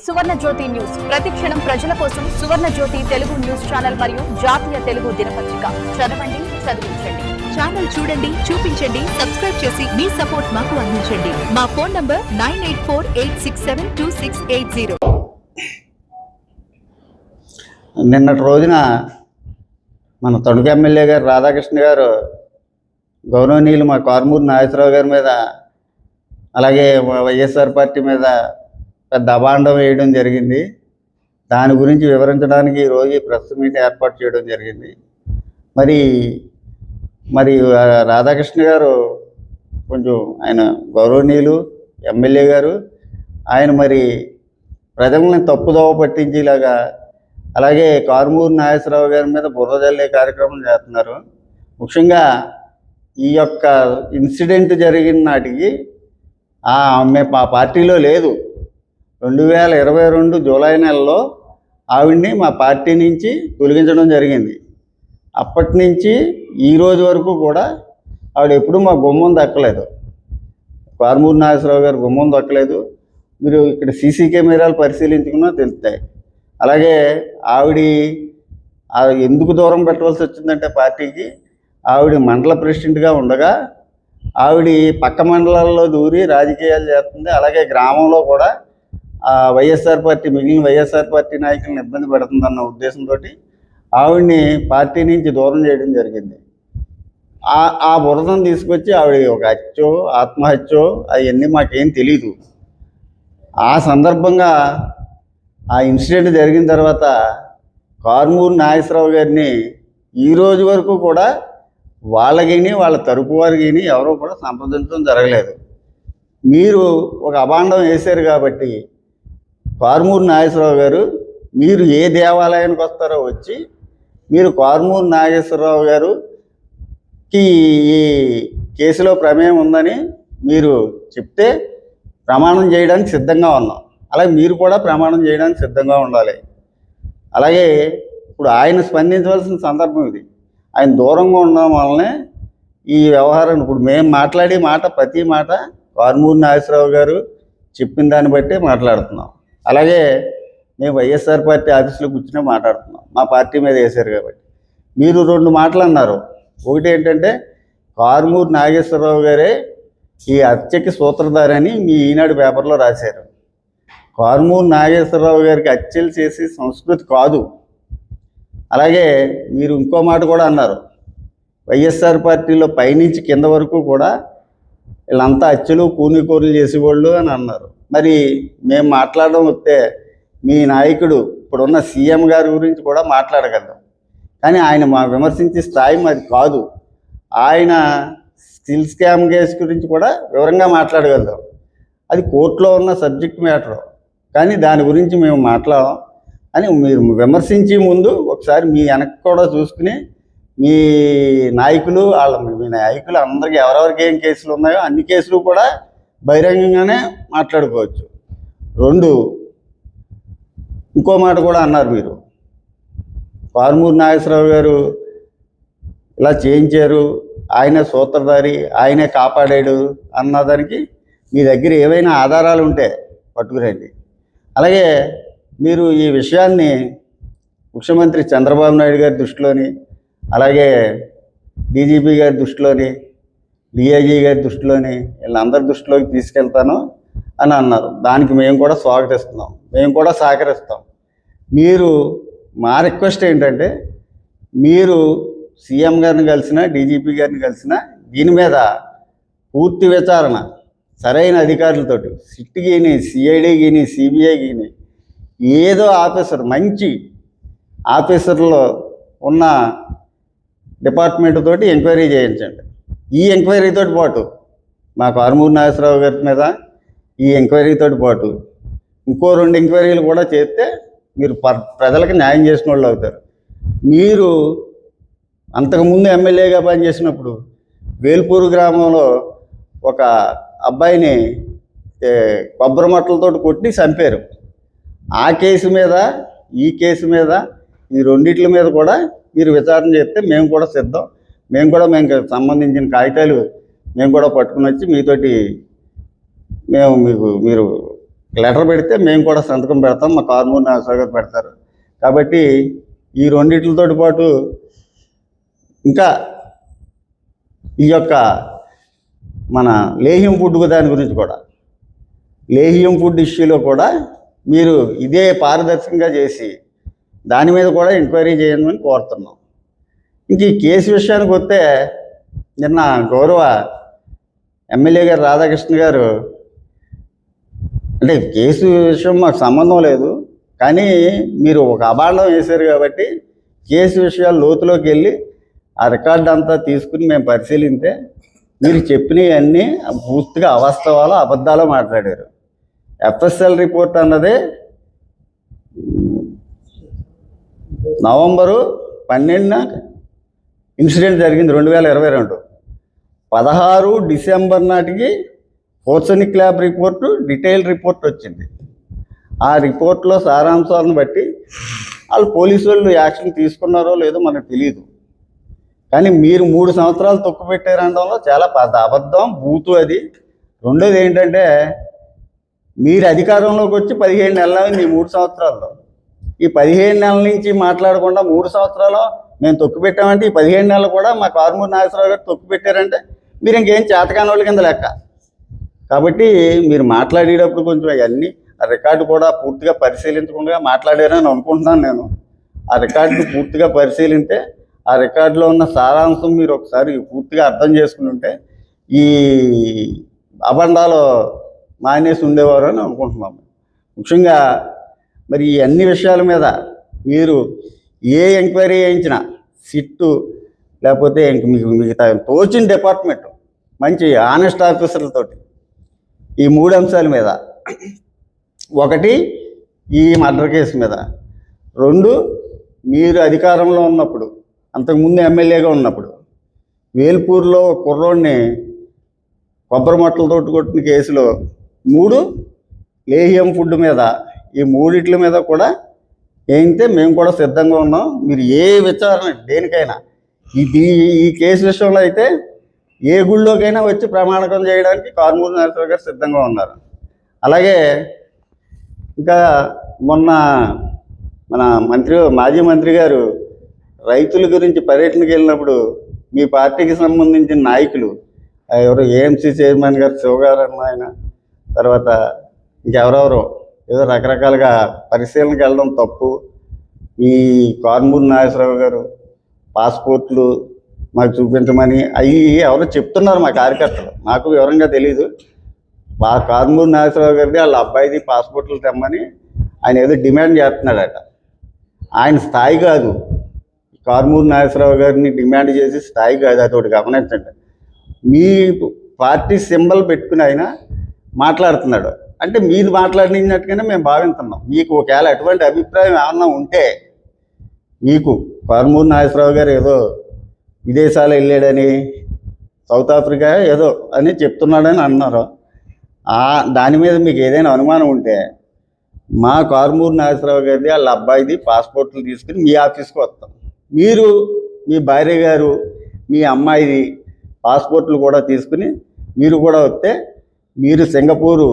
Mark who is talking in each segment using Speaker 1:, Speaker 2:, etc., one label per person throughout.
Speaker 1: సువర్ణ జ్యోతి news ప్రతిక్షణం ప్రజల కోసం సువర్ణ జ్యోతి తెలుగు న్యూస్ ఛానల్ మరియు జాతీయ తెలుగు దినపత్రిక. చదవండి చదివించండి.
Speaker 2: ఛానల్ చూడండి చూపించండి సబ్స్క్రైబ్ చేసి మీ సపోర్ట్ మాకు అందించండి. మా phone number nine eight four eight six seven two six eight zero.
Speaker 3: నిన్నటి రోజున మన తణుకు ఎమ్మెల్యే గారు రాధాకృష్ణ గారు గౌరవనీయులు మా కారుమూరి నాగేశ్వరరావు గారి మీద అలాగే వైఎస్ఆర్ పార్టీ మీద పెద్ద అభాండం వేయడం జరిగింది. దాని గురించి వివరించడానికి ఈరోజు ప్రెస్ మీట్ ఏర్పాటు చేయడం జరిగింది. మరి మరి రాధాకృష్ణ గారు కొంచెం ఆయన గౌరవనీయులు ఎమ్మెల్యే గారు ఆయన మరి ప్రజల్ని తప్పుదోవ పట్టించేలాగా అలాగే కారుమూరు నాగేశ్వరరావు గారి మీద బుర్ర జల్లే కార్యక్రమం చేస్తున్నారు. ముఖ్యంగా ఈ యొక్క ఇన్సిడెంట్ జరిగిన నాటికి ఆమె మా పార్టీలో లేదు. రెండు వేల ఇరవై రెండు జూలై నెలలో ఆవిడ్ని మా పార్టీ నుంచి తొలగించడం జరిగింది. అప్పటి నుంచి ఈ రోజు వరకు కూడా ఆవిడ ఎప్పుడూ మా గుమ్మం దక్కలేదు. కారుమూరి నాగేశ్వరరావు గారు గుమ్మం దక్కలేదు. మీరు ఇక్కడ సీసీ కెమెరాలు పరిశీలించుకున్నా తెలుస్తాయి. అలాగే ఆవిడ ఎందుకు దూరం పెట్టవలసి వచ్చిందంటే పార్టీకి ఆవిడ మండల ప్రెసిడెంట్గా ఉండగా ఆవిడ పక్క మండలాల్లో దూరి రాజకీయాలు చేస్తుంది. అలాగే గ్రామంలో కూడా వైఎస్ఆర్ పార్టీ మిగిలిన వైఎస్ఆర్ పార్టీ నాయకులను ఇబ్బంది పెడుతుందన్న ఉద్దేశంతో ఆవిడ్ని పార్టీ నుంచి దూరం చేయడం జరిగింది. ఆ ఆ బురదను తీసుకొచ్చి ఆవిడ ఒక హత్యో ఆత్మహత్యో అవన్నీ మాకేం తెలీదు. ఆ సందర్భంగా ఆ ఇన్సిడెంట్ జరిగిన తర్వాత కార్మూరు నాగేశ్వరరావు గారిని ఈ రోజు వరకు కూడా వాళ్ళకిని వాళ్ళ తరపు వారికి ఎవరూ కూడా సంప్రదించడం జరగలేదు. మీరు ఒక అభాండం వేశారు కాబట్టి కారుమూరు నాగేశ్వరరావు గారు మీరు ఏ దేవాలయానికి వస్తారో వచ్చి మీరు కారుమూరు నాగేశ్వరరావు గారుకి ఈ కేసులో ప్రమేయం ఉందని మీరు చెప్తే ప్రమాణం చేయడానికి సిద్ధంగా ఉన్నాం. అలాగే మీరు కూడా ప్రమాణం చేయడానికి సిద్ధంగా ఉండాలి. అలాగే ఇప్పుడు ఆయన స్పందించవలసిన సందర్భం ఇది. ఆయన దూరంగా ఉండడం వల్లనే ఈ వ్యవహారం ఇప్పుడు మేము మాట్లాడే మాట ప్రతి మాట కారుమూరి నాగేశ్వరరావు గారు చెప్పిన దాన్ని బట్టి మాట్లాడుతున్నాం. అలాగే మేము వైఎస్ఆర్ పార్టీ ఆఫీసులో కూర్చునే మాట్లాడుతున్నాం. మా పార్టీ మీద వేశారు కాబట్టి. మీరు రెండు మాటలు అన్నారు. ఒకటి ఏంటంటే కారుమూరు నాగేశ్వరరావు గారే ఈ హత్యకి సూత్రధారని మీ ఈనాడు పేపర్లో రాశారు. కారుమూరు నాగేశ్వరరావు గారికి హత్యలు చేసే సంస్కృతి కాదు. అలాగే మీరు ఇంకో మాట కూడా అన్నారు. వైఎస్ఆర్ పార్టీలో పైనుంచి కింద వరకు కూడా వీళ్ళంతా హత్యలు కూనికోరులు చేసేవాళ్ళు అని అన్నారు. మరి మేము మాట్లాడడం వస్తే మీ నాయకుడు ఇప్పుడున్న సీఎం గారి గురించి కూడా మాట్లాడగలం కానీ ఆయన మా విమర్శించే స్థాయి మాది కాదు. ఆయన స్కిల్ స్కామ్ కేసు గురించి కూడా వివరంగా మాట్లాడగలుగుతాం అది కోర్టులో ఉన్న సబ్జెక్ట్ మ్యాటర్. కానీ దాని గురించి మేము మాట్లాడము. అని మీరు విమర్శించే ముందు ఒకసారి మీ వెనక్కి కూడా చూసుకుని మీ నాయకులు వాళ్ళ మీ నాయకులు అందరికీ ఎవరెవరికి ఏం కేసులు ఉన్నాయో అన్ని కేసులు కూడా బహిరంగంగానే మాట్లాడుకోవచ్చు. రెండు ఇంకో మాట కూడా అన్నారు మీరు. కారుమూరి నాగేశ్వరరావు గారు ఇలా చేయించారు ఆయనే సూత్రధారి ఆయనే కాపాడాడు అన్నదానికి మీ దగ్గర ఏవైనా ఆధారాలు ఉంటే పట్టుకురండి. అలాగే మీరు ఈ విషయాన్ని ముఖ్యమంత్రి చంద్రబాబు నాయుడు గారి దృష్టిలోని అలాగే డీజీపీ గారి దృష్టిలోని డిఐజీ గారి దృష్టిలోని వీళ్ళందరి దృష్టిలోకి తీసుకెళ్తాను అని అన్నారు. దానికి మేము కూడా స్వాగతిస్తున్నాం. మేము కూడా సహకరిస్తాం. మీరు మా రిక్వెస్ట్ ఏంటంటే మీరు సీఎం గారిని కలిసిన డీజీపీ గారిని కలిసిన దీని మీద పూర్తి విచారణ సరైన అధికారులతోటి సిట్ గీని సిఐడి గీని సిబిఐ గీని ఏదో ఆఫీసర్ మంచి ఆఫీసర్లో ఉన్న డిపార్ట్మెంట్ తోటి ఎంక్వైరీ చేయించండి. ఈ ఎంక్వైరీతో పాటు మా కారుమూరి నాగేశ్వరరావు గారి మీద ఈ ఎంక్వైరీతో పాటు ఇంకో రెండు ఎంక్వైరీలు కూడా చేస్తే మీరు ప్రజలకు న్యాయం చేసిన వాళ్ళు అవుతారు. మీరు అంతకుముందు ఎమ్మెల్యేగా పనిచేసినప్పుడు వేల్పూరు గ్రామంలో ఒక అబ్బాయిని కొబ్బరి మట్టలతో కొట్టి చంపారు. ఆ కేసు మీద ఈ కేసు మీద ఈ రెండిట్ల మీద కూడా మీరు విచారణ చేస్తే మేము కూడా సిద్ధం. మేము కూడా మేము సంబంధించిన కాగితాలు మేము కూడా పట్టుకుని వచ్చి మీతోటి మేము మీకు మీరు లెటర్ పెడితే మేము కూడా సంతకం పెడతాం మా కార్మూర్ నాగేశ్వర గారు పెడతారు. కాబట్టి ఈ రెండింటితో పాటు ఇంకా ఈ యొక్క మన లేహ్యం ఫుడ్ దాని గురించి కూడా లేహ్యం ఫుడ్ ఇష్యూలో కూడా మీరు ఇదే పారదర్శకంగా చేసి దాని మీద కూడా ఎంక్వైరీ చేయమని కోరుతున్నాం. ఇంక ఈ కేసు విషయానికి వస్తే నిన్న గౌరవ ఎమ్మెల్యే గారు రాధాకృష్ణ గారు అంటే కేసు విషయం మాకు సంబంధం లేదు కానీ మీరు ఒక అభాండం వేశారు కాబట్టి కేసు విషయాలు లోతులోకి వెళ్ళి ఆ రికార్డు అంతా తీసుకుని మేము పరిశీలిస్తే మీరు చెప్పినవన్నీ పూర్తిగా అవాస్తవాలు అబద్ధాలు మాట్లాడారు. ఎఫ్ఎస్ఎల్ రిపోర్ట్ అన్నది నవంబరు పన్నెండున ఇన్సిడెంట్ జరిగింది రెండు వేల ఇరవై రెండు. పదహారు డిసెంబర్ నాటికి forensic lab report detail report వచ్చింది. ఆ రిపోర్ట్లో సారాంశాలను బట్టి వాళ్ళు పోలీసు వాళ్ళు యాక్షన్ తీసుకున్నారో లేదో మనకు తెలియదు కానీ మీరు మూడు సంవత్సరాలు తొక్కు పెట్టారనడంలో చాలా పెద్ద అబద్ధం బూతు అది. రెండోది ఏంటంటే మీరు అధికారంలోకి వచ్చి పదిహేను నెలలు ఈ మూడు సంవత్సరాల్లో. ఈ పదిహేను నెలల నుంచి మాట్లాడకుండా మూడు సంవత్సరాలు మేము తొక్కు పెట్టామంటే ఈ పదిహేను నెలలు కూడా మా కారుమూరి నాగేశ్వరరావు గారు తొక్కు పెట్టారంటే మీరు ఇంకేం చేతకాని వాళ్ళ కింద లెక్క. కాబట్టి మీరు మాట్లాడేటప్పుడు కొంచెం అవన్నీ ఆ రికార్డు కూడా పూర్తిగా పరిశీలించకుండా మాట్లాడారని అనుకుంటున్నాను నేను. ఆ రికార్డును పూర్తిగా పరిశీలింటే ఆ రికార్డులో ఉన్న సారాంశం మీరు ఒకసారి పూర్తిగా అర్థం చేసుకుని ఉంటే ఈ అబండాలు మానేసి ఉండేవారు అని అనుకుంటున్నాము. ముఖ్యంగా మరి ఈ అన్ని విషయాల మీద మీరు ఏ ఎంక్వైరీ చేయించినా సిట్టు లేకపోతే ఇంక మీకు మిగతా తోచిన డిపార్ట్మెంట్ మంచి ఆనెస్ట్ ఆఫీసర్లతోటి ఈ మూడు అంశాల మీద. ఒకటి ఈ మర్డర్ కేసు మీద. రెండు మీరు అధికారంలో ఉన్నప్పుడు అంతకుముందు ఎమ్మెల్యేగా ఉన్నప్పుడు వేల్పూర్లో కుర్రోడిని కొబ్బరి మొట్టలతోటి కొట్టిన కేసులో. మూడు లేహియం ఫుడ్ మీద. ఈ మూడిట్ల మీద కూడా ఏంటే? మేము కూడా సిద్ధంగా ఉన్నాం. మీరు ఏ విచారణ దేనికైనా ఇది ఈ కేసు విషయంలో అయితే ఏ గుళ్ళోకైనా వచ్చి ప్రమాణకం చేయడానికి కార్మూరి నరసింహ గారు సిద్ధంగా ఉన్నారు. అలాగే ఇంకా మొన్న మన మంత్రి మాజీ మంత్రి గారు రైతుల గురించి పర్యటనకు వెళ్ళినప్పుడు మీ పార్టీకి సంబంధించిన నాయకులు ఎవరు ఏఎంసీ చైర్మన్ గారు శివగారు అన్న ఆయన తర్వాత ఇంకెవరెవరో ఏదో రకరకాలుగా పరిశీలనకి వెళ్ళడం తప్పు. ఈ కార్మూరి నాగేశ్వరరావు గారు పాస్పోర్ట్లు మాకు చూపించమని అవి ఎవరో చెప్తున్నారు మా కార్యకర్తలు. నాకు వివరంగా తెలియదు మా కార్మూరి నాగేశ్వరరావు గారిది వాళ్ళ అబ్బాయిది పాస్పోర్ట్లు తెమ్మని ఆయన ఏదో డిమాండ్ చేస్తున్నాడట. ఆయన స్థాయి కాదు. కార్మూరి నాగేశ్వరరావు గారిని డిమాండ్ చేసి స్థాయి కాదు. అది ఒకటి గమనించండి. మీ పార్టీ సింబల్ పెట్టుకుని ఆయన మాట్లాడుతున్నాడు. అంటే మీరు మాట్లాడినట్టుగానే మేము భావిస్తున్నాం మీకు ఒకవేళ అటువంటి అభిప్రాయం ఏమన్నా ఉంటే మీకు కారుమూరు నాగేశ్వరరావు గారు ఏదో విదేశాలు వెళ్ళాడని సౌత్ ఆఫ్రికా ఏదో అని చెప్తున్నాడని అన్నారు. దాని మీద మీకు ఏదైనా అనుమానం ఉంటే మా కారుమూరు నాగేశ్వరరావు గారిది వాళ్ళ అబ్బాయిది పాస్పోర్ట్లు తీసుకుని మీ ఆఫీస్కి వస్తాం. మీరు మీ భార్య గారు మీ అమ్మాయిది పాస్పోర్ట్లు కూడా తీసుకుని మీరు కూడా వస్తే మీరు సింగపూరు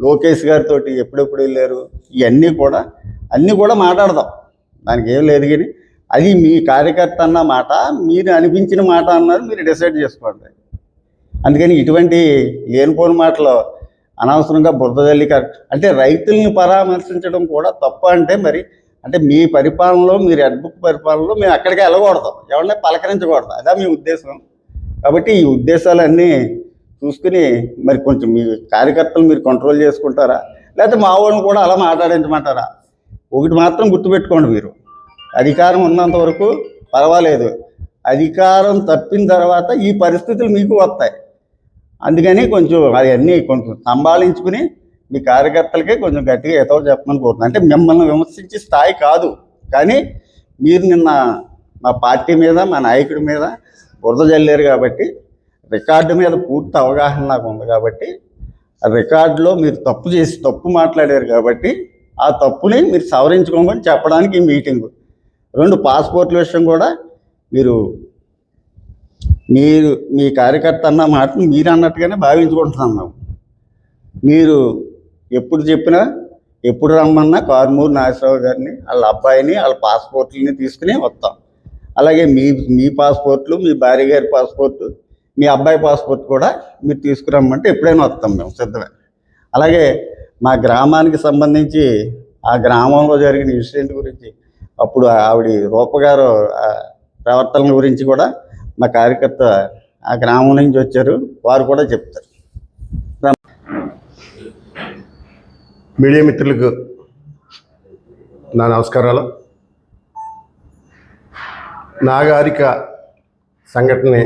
Speaker 3: లోకేష్ గారితో ఎప్పుడెప్పుడు వెళ్ళారు? ఇవన్నీ కూడా అన్నీ కూడా మాట్లాడదాం. దానికి ఏం లేదు కానీ అది మీ కార్యకర్త అన్న మాట మీరు అనిపించిన మాట అన్నారు మీరు డిసైడ్ చేసుకోండి. అందుకని ఇటువంటి లేనిపోని మాటలు అనవసరంగా బురద తల్లి అంటే రైతుల్ని పరామర్శించడం కూడా తప్పు అంటే మరి అంటే మీ పరిపాలనలో మీరు అడ్బుక్ పరిపాలనలో మేము అక్కడికి వెళ్ళకూడదు. ఎవరినే పలకరించకూడదు. అదే మీ ఉద్దేశం. కాబట్టి ఈ ఉద్దేశాలన్నీ చూసుకుని మరి కొంచెం మీ కార్యకర్తలు మీరు కంట్రోల్ చేసుకుంటారా? లేకపోతే మా వాళ్ళని కూడా అలా మాట్లాడించమంటారా? ఒకటి మాత్రం గుర్తుపెట్టుకోండి మీరు. అధికారం ఉన్నంత వరకు పర్వాలేదు. అధికారం తప్పిన తర్వాత ఈ పరిస్థితులు మీకు వస్తాయి. అందుకని కొంచెం అవన్నీ కొంచెం సంభాళించుకుని మీ కార్యకర్తలకే కొంచెం గట్టిగా ఏదో చెప్పమని కోరుతున్నాను. అంటే మిమ్మల్ని విమర్శించే స్థాయి కాదు. కానీ మీరు నిన్న మా పార్టీ మీద మా నాయకుడి మీద బురద జల్లారు కాబట్టి రికార్డు మీద పూర్తి అవగాహన నాకు ఉంది కాబట్టి ఆ రికార్డులో మీరు తప్పు చేసి తప్పు మాట్లాడారు కాబట్టి ఆ తప్పుని మీరు సవరించుకోమని చెప్పడానికి ఈ మీటింగు. రెండు పాస్పోర్ట్ల విషయం కూడా మీరు మీరు మీ కార్యకర్త అన్న మాటను మీరు అన్నట్టుగానే భావించుకుంటున్నాం మేము. మీరు ఎప్పుడు చెప్పినా ఎప్పుడు రమ్మన్నా కారుమూరు నాగేశ్వరరావు గారిని వాళ్ళ అబ్బాయిని వాళ్ళ పాస్పోర్ట్లని తీసుకుని వస్తాం. అలాగే మీ మీ పాస్పోర్ట్లు మీ భార్య గారి పాస్పోర్టు మీ అబ్బాయి పాస్పోర్ట్ కూడా మీరు తీసుకురమ్మంటే ఎప్పుడైనా వస్తాం మేము సిద్ధమే. అలాగే మా గ్రామానికి సంబంధించి ఆ గ్రామంలో జరిగిన ఇన్సిడెంట్ గురించి అప్పుడు ఆవిడ రూపగారు ప్రవర్తన గురించి కూడా మా కార్యకర్త ఆ గ్రామం నుంచి వచ్చారు. వారు కూడా చెప్తారు.
Speaker 4: మీడియా మిత్రులకు నా నమస్కారాలు. నాగారిక సంఘటనే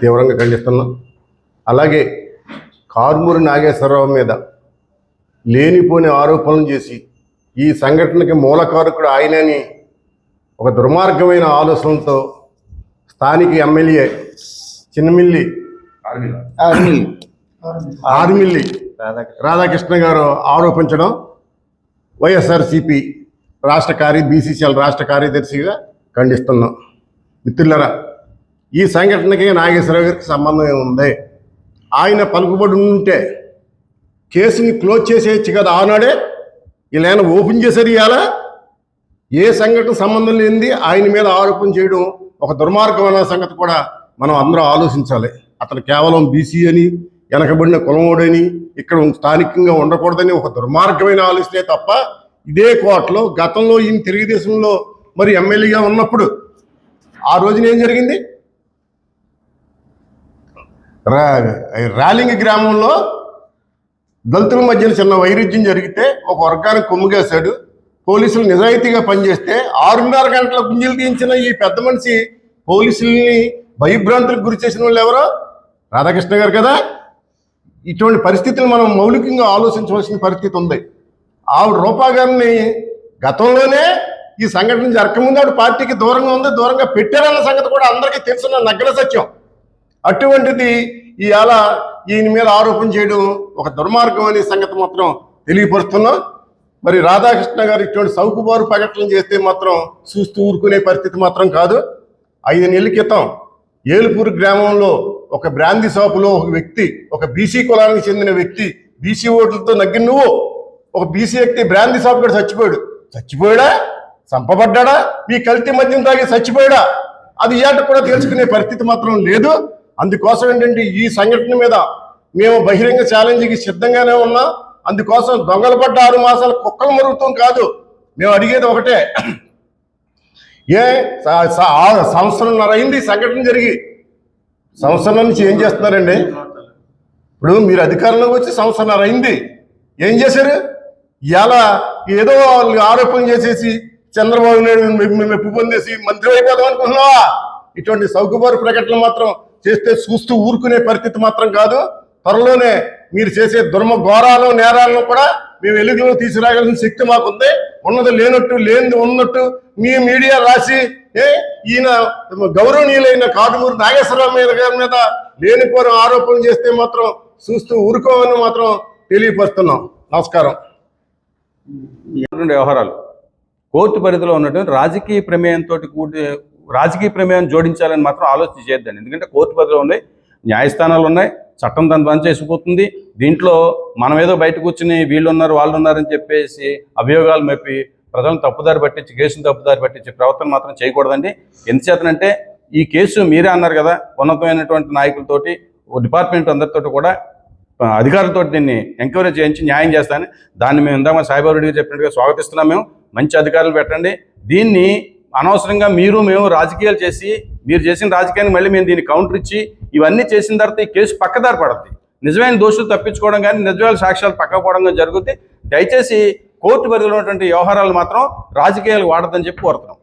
Speaker 4: తీవ్రంగా ఖండిస్తున్నాం. అలాగే కారుమూరి నాగేశ్వరరావు మీద లేనిపోని ఆరోపణలు చేసి ఈ సంఘటనకి మూలకారకుడు ఆయనని ఒక దుర్మార్గమైన ఆలోచనలతో స్థానిక ఎమ్మెల్యే చిన్నమిల్లి ఆర్మిల్లి
Speaker 3: రాధాకృష్ణ.
Speaker 4: రాధాకృష్ణ గారు ఆరోపించడం వైఎస్ఆర్సిపి రాష్ట్ర కార్య బీసీసీఎల్ రాష్ట్ర కార్యదర్శిగా ఖండిస్తున్నాం. మిత్రులరా ఈ సంఘటనకి నాగేశ్వరరావు గారికి సంబంధం ఉంది ఆయన పలుకుబడి ఉంటే కేసుని క్లోజ్ చేసేయచ్చు కదా ఆనాడే? ఇలా ఓపెన్ చేశారు ఇవాళ? ఏ సంఘటన సంబంధం లేనిది ఆయన మీద ఆరోపణ చేయడం ఒక దుర్మార్గమైన సంగతి కూడా మనం అందరూ ఆలోచించాలి. అతను కేవలం బీసీ అని వెనకబడిన కులమోడని ఇక్కడ స్థానికంగా ఉండకూడదని ఒక దుర్మార్గమైన ఆలోచనే తప్ప ఇదే కోటలో గతంలో ఈయన తెలుగుదేశంలో మరి ఎమ్మెల్యేగా ఉన్నప్పుడు ఆ రోజున ఏం జరిగింది? రాలింగి గ్రామంలో దళితుల మధ్యన చిన్న వైరుధ్యం జరిగితే ఒక వర్గానికి కొమ్ముగేశాడు. పోలీసులు నిజాయితీగా పనిచేస్తే ఆరున్నర గంటల గుంజలు తీయించిన ఈ పెద్ద మనిషి పోలీసుల్ని భయభ్రాంతులకు గురి చేసిన వాళ్ళు ఎవరో? రాధాకృష్ణ గారు కదా? ఇటువంటి పరిస్థితులు మనం మౌలికంగా ఆలోచించవలసిన పరిస్థితి ఉంది. ఆవిడ రూపా గారిని గతంలోనే ఈ సంఘటన జరగకముందు ఆవిడ పార్టీకి దూరంగా ఉంది దూరంగా పెట్టారన్న సంగతి కూడా అందరికీ తెలుసున్న నగ్న సత్యం. అటువంటిది ఇవాళ ఈయన మీద ఆరోపణ చేయడం ఒక దుర్మార్గం అనే సంగతి మాత్రం తెలియపరుస్తున్నాం. మరి రాధాకృష్ణ గారు ఇటువంటి సౌకుబారు ప్రకటన చేస్తే మాత్రం చూస్తూ ఊరుకునే పరిస్థితి మాత్రం కాదు. ఐదు నెలల క్రితం ఏలుపూరు గ్రామంలో ఒక బ్రాంది షాపులో ఒక వ్యక్తి ఒక బీసీ కులానికి చెందిన వ్యక్తి బీసీ ఓట్లతో నగ్గిన నువ్వు. ఒక బీసీ వ్యక్తి బ్రాంది షాప్ కూడా చచ్చిపోయాడు. చచ్చిపోయాడా? చంపబడ్డాడా? మీ కల్తీ మద్యం తాగి చచ్చిపోయాడా? అది ఇయాట కూడా తెలుసుకునే పరిస్థితి మాత్రం లేదు. అందుకోసం ఏంటంటే ఈ సంఘటన మీద మేము బహిరంగ ఛాలెంజ్కి సిద్ధంగానే ఉన్నాం. అందుకోసం దొంగలు పడ్డ ఆరు మాసాలు కుక్కలు మరుగుతాం కాదు. మేము అడిగేది ఒకటే. ఏ సంవత్సరంన్నర అయింది సంఘటన జరిగి. సంవత్సరం నుంచి ఏం చేస్తున్నారండి? ఇప్పుడు మీరు అధికారంలోకి వచ్చి సంవత్సరంన్నర అయింది. ఏం చేశారు? ఇలా ఏదో వాళ్ళు ఆరోపణ చేసేసి చంద్రబాబు నాయుడు మెప్పు పొందేసి మంత్రి అయిపోదాం అనుకుంటున్నావా? ఇటువంటి సౌకబారు ప్రకటనలు మాత్రం చేస్తే చూస్తూ ఊరుకునే పరిస్థితి మాత్రం కాదు. త్వరలోనే మీరు చేసే దుర్మ ఘోరాలు నేరాలను కూడా మేము వెలుగులో తీసుకురాగలిగిన శక్తి మాకుంది. ఉన్నది లేనట్టు లేనిది ఉన్నట్టు మీ మీడియా రాసి ఏ ఈయన గౌరవనీయులైన కాటుమూరు నాగేశ్వరరావు మీద గారి మీద లేనిపోని ఆరోపణలు చేస్తే మాత్రం చూస్తూ ఊరుకోమని మాత్రం తెలియపరుస్తున్నాం. నమస్కారం.
Speaker 5: వ్యవహారాలు. కోర్టు పరిధిలో ఉన్నటువంటి రాజకీయ ప్రమేయంతో కూడి రాజకీయ ప్రమేయం జోడించాలని మాత్రం ఆలోచన చేయొద్దండి. ఎందుకంటే కోర్టు పరిధిలో ఉన్నాయి న్యాయస్థానాలు ఉన్నాయి చట్టం దాని పని చేసిపోతుంది. దీంట్లో మనం ఏదో బయట కూర్చుని వీళ్ళు ఉన్నారు వాళ్ళు ఉన్నారని చెప్పేసి అభియోగాలు మెప్పి ప్రజలను తప్పుదారి పట్టించి కేసును తప్పుదారి పట్టించి ప్రవర్తన మాత్రం చేయకూడదండి. ఎందుచేతనంటే ఈ కేసు మీరే అన్నారు కదా ఉన్నతమైనటువంటి నాయకులతోటి డిపార్ట్మెంట్ అందరితోటి కూడా అధికారులతో దీన్ని ఎంక్వైరీ చేయించి న్యాయం చేస్తాను దాన్ని మేము ఇందాక సాయిబాబు రెడ్డి చెప్పినట్టుగా స్వాగతిస్తున్నాం మేము. మంచి అధికారులు పెట్టండి. దీన్ని అనవసరంగా మీరు మేము రాజకీయాలు చేసి మీరు చేసిన రాజకీయాన్ని మళ్ళీ మేము దీన్ని కౌంటర్ ఇచ్చి ఇవన్నీ చేసిన తర్వాత ఈ కేసు పక్కదారి పడుతుంది నిజమైన దోషులు తప్పించుకోవడం కానీ నిజమైన సాక్ష్యాలు పక్కపోవడం కానీ జరుగుతుంది దయచేసి కోర్టు పరిధిలో ఉన్నటువంటి వ్యవహారాలు మాత్రం రాజకీయాలు వాడదని చెప్పి కోరుతున్నాం.